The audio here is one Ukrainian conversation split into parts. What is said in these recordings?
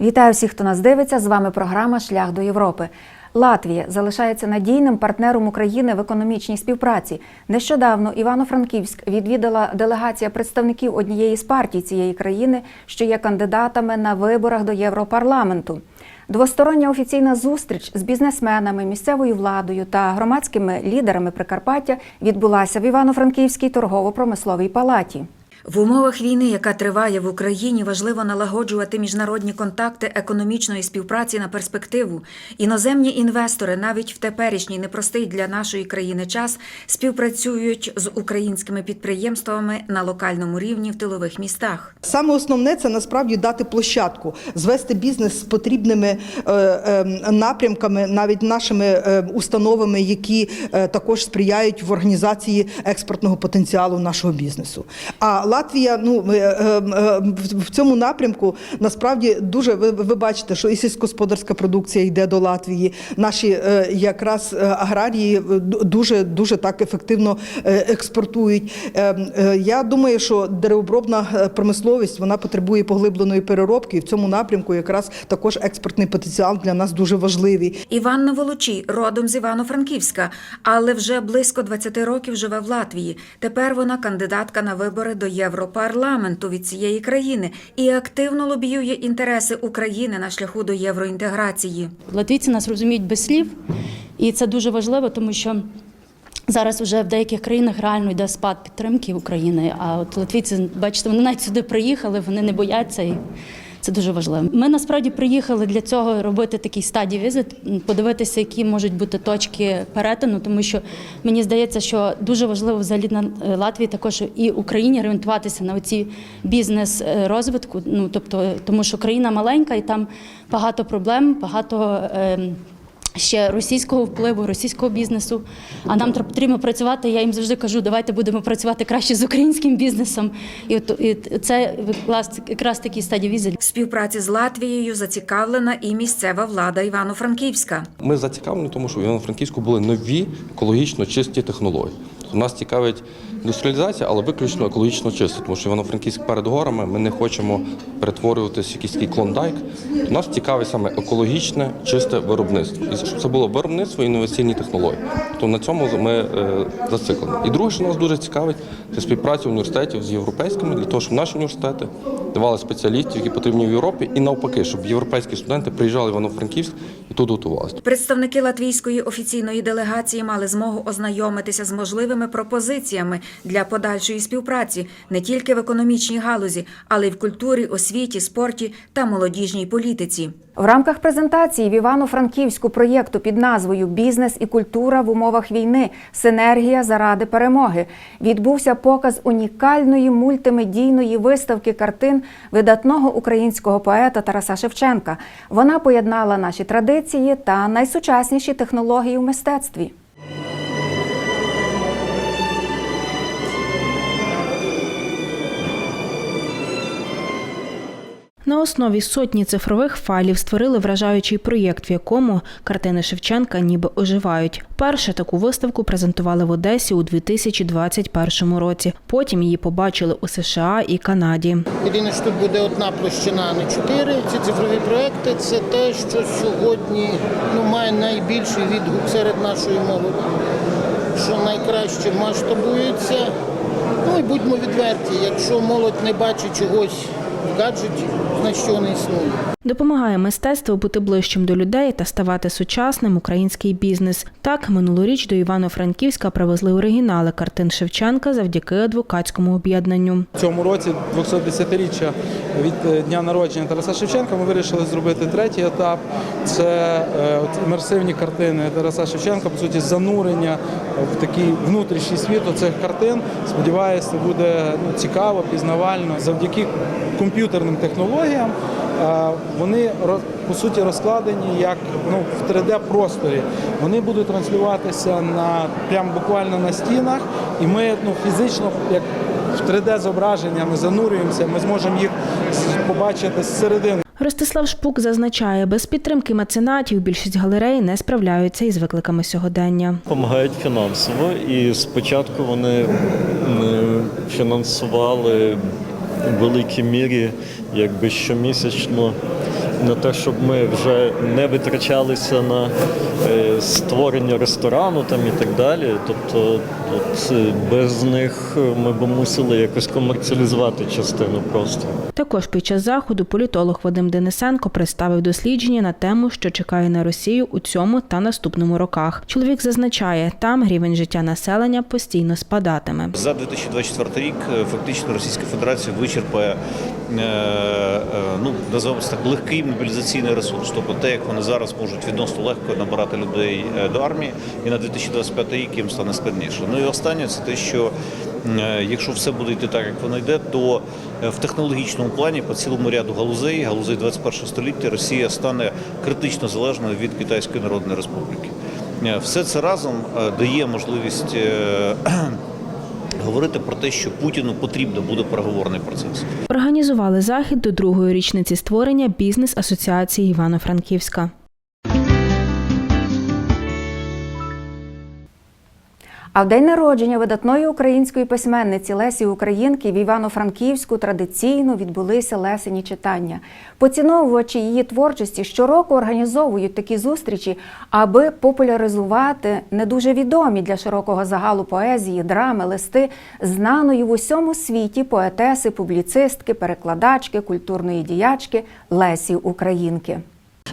Вітаю всіх, хто нас дивиться. З вами програма Шлях до Європи. Латвія залишається надійним партнером України в економічній співпраці. Нещодавно Івано-Франківськ відвідала делегація представників однієї з партій цієї країни, що є кандидатами на виборах до Європарламенту. Двостороння офіційна зустріч з бізнесменами, місцевою владою та громадськими лідерами Прикарпаття відбулася в Івано-Франківській торгово-промисловій палаті. В умовах війни, яка триває в Україні, важливо налагоджувати міжнародні контакти економічної співпраці на перспективу. Іноземні інвестори навіть в теперішній непростий для нашої країни час співпрацюють з українськими підприємствами на локальному рівні в тилових містах. Саме основне це насправді дати площадку, звести бізнес з потрібними е, е, напрямками, навіть нашими е, установами, які також сприяють в організації експортного потенціалу нашого бізнесу. А Латвія, ну е, е, е, в- цьому напрямку насправді дуже ви, ви бачите, що і сільськогосподарська продукція йде до Латвії. Наші якраз аграрії дуже дуже так ефективно експортують. Я думаю, що деревообробна промисловість вона потребує поглибленої переробки, і в цьому напрямку якраз також експортний потенціал для нас дуже важливий. Іванна Волочій родом з Івано-Франківська, але вже близько 20 років живе в Латвії. Тепер вона кандидатка на вибори до Європарламенту від цієї країни і активно лобіює інтереси України на шляху до євроінтеграції. Латвійці нас розуміють без слів, і це дуже важливо, тому що зараз вже в деяких країнах реально йде спад підтримки України. А от латвійці, бачите, вони навіть сюди приїхали, вони не бояться. Це дуже важливо. Ми насправді приїхали для цього робити такий стадій візит, подивитися, які можуть бути точки перетину, тому що мені здається, що дуже важливо взагалі на е, Латвії також і Україні орієнтуватися на оці бізнес е, розвитку. Ну тобто, тому що країна маленька і там багато проблем, багато. Ще російського впливу, російського бізнесу. А нам треба потрібно працювати. Я їм завжди кажу, давайте будемо працювати краще з українським бізнесом. І от і це якраз, якраз такий стадій візи. В співпраці з Латвією зацікавлена і місцева влада Івано-Франківська. Ми зацікавлені, тому що в Івано-Франківську були нові екологічно чисті технології. Тобто Нас цікавить індустріалізація, але виключно екологічно чисто, тому що Івано-Франківськ перед горами ми не хочемо перетворюватися в якийсь такий клондайк. Нас цікавить саме екологічне, чисте виробництво. І щоб це було виробництво і інноваційні технології. То на цьому ми е, зациклені. І друге, що нас дуже цікавить, це співпраця університетів з європейськими для того, щоб наші університети давали спеціалістів, які потрібні в Європі, і навпаки, щоб європейські студенти приїжджали в Івано-Франківськ і тут готувалися. Представники латвійської офіційної делегації мали змогу ознайомитися з можливими пропозиціями для подальшої співпраці не тільки в економічній галузі, але й в культурі, освіті, спорті та молодіжній політиці. В рамках презентації в Івано-Франківську проєкту під назвою Бізнес і культура в умовах війни Синергія заради перемоги відбувся показ унікальної мультимедійної виставки картин видатного українського поета Тараса Шевченка. Вона поєднала наші традиції та найсучасніші технології в мистецтві. На основі сотні цифрових файлів створили вражаючий проєкт, в якому картини Шевченка ніби оживають. Перше таку виставку презентували в Одесі у 2021 році. Потім її побачили у США і Канаді. Єдине, що тут буде одна площина, а не чотири. Ці цифрові проекти це те, що сьогодні ну, має найбільший відгук серед нашої молоді, що найкраще масштабується. Ну і будьмо відверті, якщо молодь не бачить чогось в гаджеті, значить що не існує. Допомагає мистецтву бути ближчим до людей та ставати сучасним український бізнес. Так, минулоріч до Івано-Франківська привезли оригінали картин Шевченка завдяки адвокатському об'єднанню. В цьому році, 210-річчя від е, дня народження Тараса Шевченка, ми вирішили зробити третій етап. Це е, імерсивні картини Тараса Шевченка, по суті, занурення в такий внутрішній світ цих картин. Сподіваюся, буде ну, цікаво, пізнавально. Завдяки комп'ютерним технологіям вони по суті розкладені як ну, в 3D-просторі. Вони будуть транслюватися на прям буквально на стінах, і ми ну, фізично як в 3D-зображення ми занурюємося, ми зможемо їх з- побачити зсередини. Ростислав Шпук зазначає, без підтримки меценатів більшість галерей не справляються із викликами сьогодення. Допомагають фінансово, і спочатку вони м, фінансували в великій мірі, якби щомісячно на те, щоб ми вже не витрачалися на е, створення ресторану там і так далі. Тобто, от, е, без них ми б мусили якось комерціалізувати частину простору. Також під час заходу політолог Вадим Денисенко представив дослідження на тему, що чекає на Росію у цьому та наступному роках. Чоловік зазначає, там рівень життя населення постійно спадатиме. За 2024 рік е, фактично Російська Федерація вичерпає е, е, ну називаємо так легкий мобілізаційний ресурс. Тобто те, як вони зараз можуть відносно легко набирати людей е, до армії, і на 2025 рік їм стане складніше. Ну і останнє це те, що е, якщо все буде йти так, як воно йде, то е, в технологічному плані по цілому ряду галузей, галузей 21 століття, Росія стане критично залежною від Китайської Народної Республіки. Все це разом дає можливість говорити про те, що Путіну потрібно буде переговорний процес. Організували захід до другої річниці створення бізнес-асоціації Івано-Франківська. А в день народження видатної української письменниці Лесі Українки в Івано-Франківську традиційно відбулися лесені читання. Поціновувачі її творчості щороку організовують такі зустрічі, аби популяризувати не дуже відомі для широкого загалу поезії, драми, листи знаної в усьому світі поетеси, публіцистки, перекладачки, культурної діячки Лесі Українки.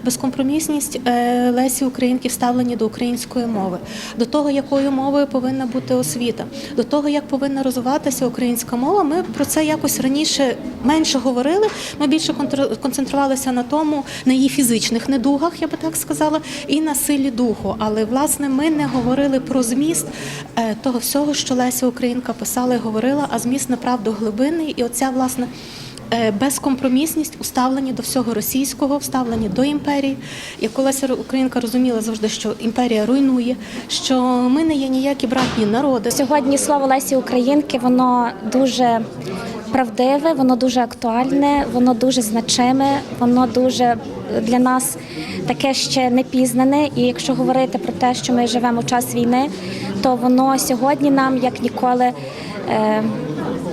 Безкомпромісність е, Лесі Українки вставлені до української мови, до того, якою мовою повинна бути освіта, до того, як повинна розвиватися українська мова. Ми про це якось раніше менше говорили. Ми більше концентрувалися на тому, на її фізичних недугах, я би так сказала, і на силі духу. Але власне ми не говорили про зміст е, того всього, що Леся Українка писала і говорила, а зміст направду глибинний. І оця власне. Е, Безкомпромісність уставлені до всього російського, вставлені до імперії. Як колись Українка розуміла завжди, що імперія руйнує, що ми не є ніякі братні народи. Сьогодні слово Лесі Українки воно дуже правдиве, воно дуже актуальне, воно дуже значиме, воно дуже для нас таке ще не пізнане. І якщо говорити про те, що ми живемо в час війни, то воно сьогодні нам як ніколи. е,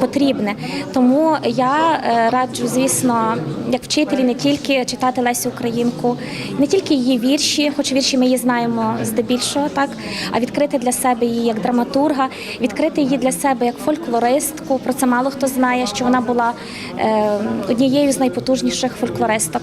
Потрібне, тому я е, раджу, звісно, як вчителі не тільки читати Лесю Українку, не тільки її вірші, хоч вірші ми її знаємо здебільшого, так а відкрити для себе її як драматурга, відкрити її для себе як фольклористку. Про це мало хто знає, що вона була е, однією з найпотужніших фольклористок.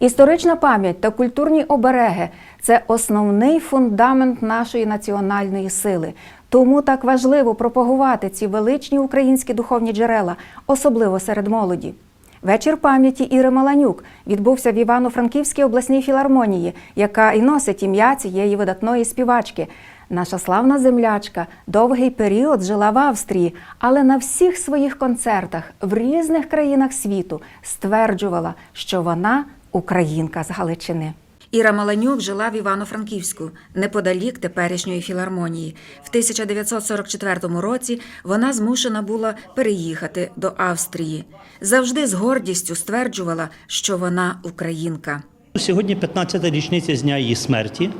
Історична пам'ять та культурні обереги це основний фундамент нашої національної сили. Тому так важливо пропагувати ці величні українські духовні джерела, особливо серед молоді. Вечір пам'яті Іри Маланюк відбувся в Івано-Франківській обласній філармонії, яка і носить ім'я цієї видатної співачки. Наша славна землячка довгий період жила в Австрії, але на всіх своїх концертах в різних країнах світу стверджувала, що вона українка з Галичини. Іра Маланюк жила в Івано-Франківську, неподалік теперішньої філармонії. В 1944 році вона змушена була переїхати до Австрії. Завжди з гордістю стверджувала, що вона українка. Сьогодні 15-та річниця з дня її смерті,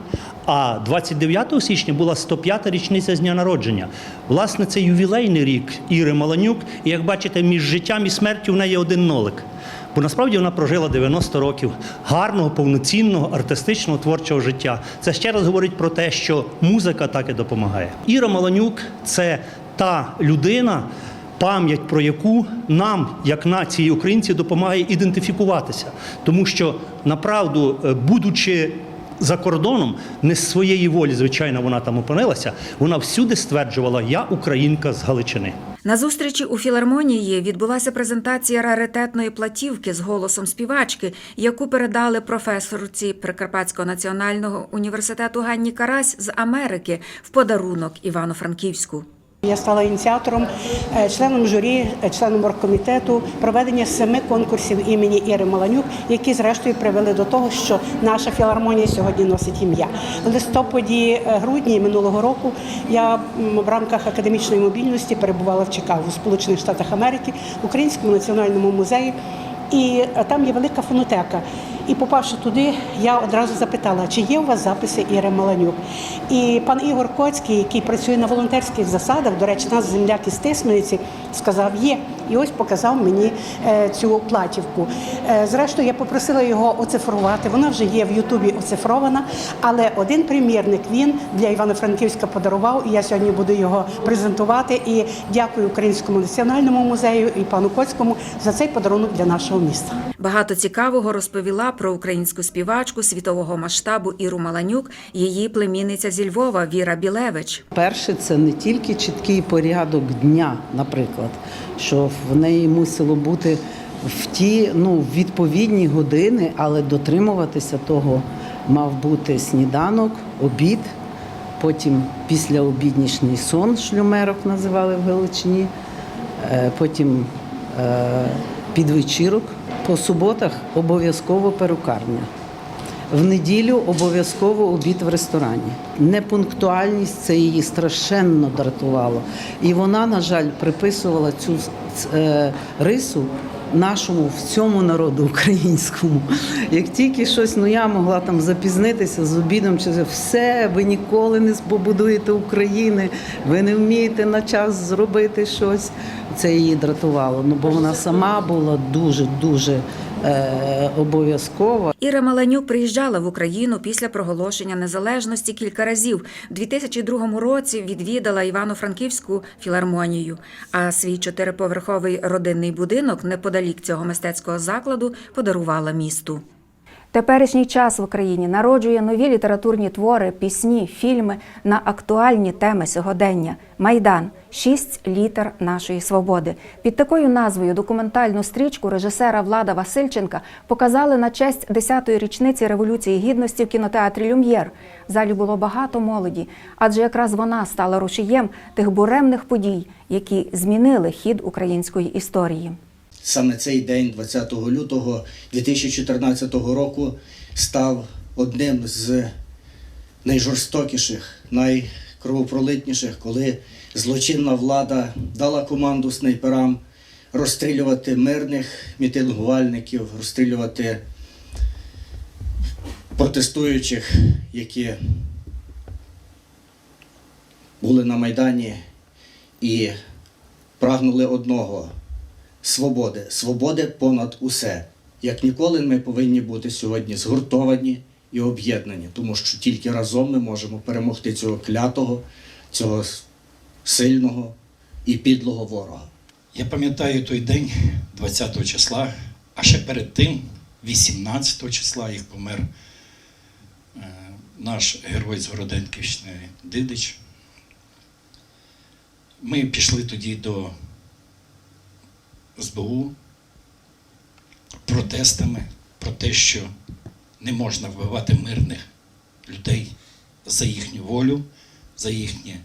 а 29 січня була 105-та річниця з дня народження. Власне, це ювілейний рік Іри Маланюк. І як бачите, між життям і смертю в неї один нолик. Бо насправді вона прожила 90 років гарного, повноцінного, артистичного творчого життя. Це ще раз говорить про те, що музика так і допомагає. Іра Маланюк це та людина, пам'ять про яку нам, як нації українці, допомагає ідентифікуватися. Тому що направду, е, будучи за кордоном, не з своєї волі, звичайно, вона там опинилася. Вона всюди стверджувала Я українка з Галичини. На зустрічі у філармонії відбулася презентація раритетної платівки з голосом співачки, яку передали професорці Прикарпатського національного університету Ганні Карась з Америки в подарунок Івано-Франківську. Я стала ініціатором, е, членом журі, е, членом оргкомітету проведення семи конкурсів імені Іри Маланюк, які зрештою привели до того, що наша філармонія сьогодні носить ім'я. В листопаді е, грудні минулого року я в рамках академічної мобільності перебувала в Чикаго, в Сполучених Штатах Америки, Українському національному музеї. І там є велика фонотека. І попавши туди, я одразу запитала, чи є у вас записи Іри Маланюк. І пан Ігор Коцький, який працює на волонтерських засадах, до речі, нас земляки із сказав, є. І ось показав мені е, цю платівку. Е, Зрештою, я попросила його оцифрувати. Вона вже є в Ютубі оцифрована, але один примірник він для Івано-Франківська подарував, і я сьогодні буду його презентувати. І дякую Українському національному музею і пану Коцькому за цей подарунок для нашого міста. Багато цікавого розповіла про українську співачку світового масштабу Іру Маланюк, її племінниця зі Львова Віра Білевич. Перше, це не тільки чіткий порядок дня, наприклад, що в неї мусило бути в ті ну, відповідні години, але дотримуватися того мав бути сніданок, обід, потім післяобіднішній сон, шлюмерок називали в Галичині, е, потім е, підвечірок. По суботах обов'язково перукарня. В неділю обов'язково обід в ресторані. Непунктуальність це її страшенно дратувало. І вона, на жаль, приписувала цю е, рису нашому в цьому народу українському. Як тільки щось, ну я могла там запізнитися з обідом, чи все, ви ніколи не побудуєте України, ви не вмієте на час зробити щось. Це її дратувало. Ну бо вона сама була дуже дуже е, обов'язкова. Іра Маланюк приїжджала в Україну після проголошення незалежності кілька разів. У 2002 році відвідала Івано-Франківську філармонію, а свій чотириповерховий родинний будинок неподалік цього мистецького закладу подарувала місту. Теперішній час в Україні народжує нові літературні твори, пісні, фільми на актуальні теми сьогодення. Майдан шість літер нашої свободи. Під такою назвою документальну стрічку режисера Влада Васильченка показали на честь 10-ї річниці Революції Гідності в кінотеатрі Люм'єр. В залі було багато молоді, адже якраз вона стала рушієм тих буремних подій, які змінили хід української історії. Саме цей день, 20 лютого 2014 року, став одним з найжорстокіших, найкровопролитніших, коли злочинна влада дала команду снайперам розстрілювати мирних мітингувальників, розстрілювати протестуючих, які були на Майдані і прагнули одного свободи, свободи понад усе. Як ніколи ми повинні бути сьогодні згуртовані і об'єднані, тому що тільки разом ми можемо перемогти цього клятого, цього сильного і підлого ворога. Я пам'ятаю той день, 20 числа, а ще перед тим, 18 числа, як помер е, наш герой з Городенківщини Дидич. Ми пішли тоді до СБУ протестами про те, що не можна вбивати мирних людей за їхню волю, за їхнє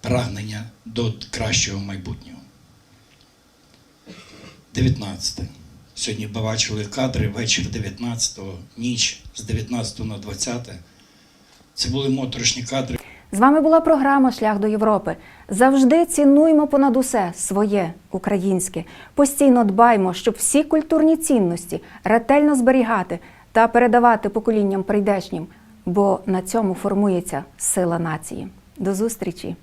прагнення до кращого майбутнього. 19. Сьогодні бачили кадри вечір 19-го, ніч з 19 на 20. Це були моторошні кадри. З вами була програма Шлях до Європи. Завжди цінуймо понад усе своє українське. Постійно дбаймо, щоб всі культурні цінності ретельно зберігати та передавати поколінням прийдешнім, бо на цьому формується сила нації. До зустрічі!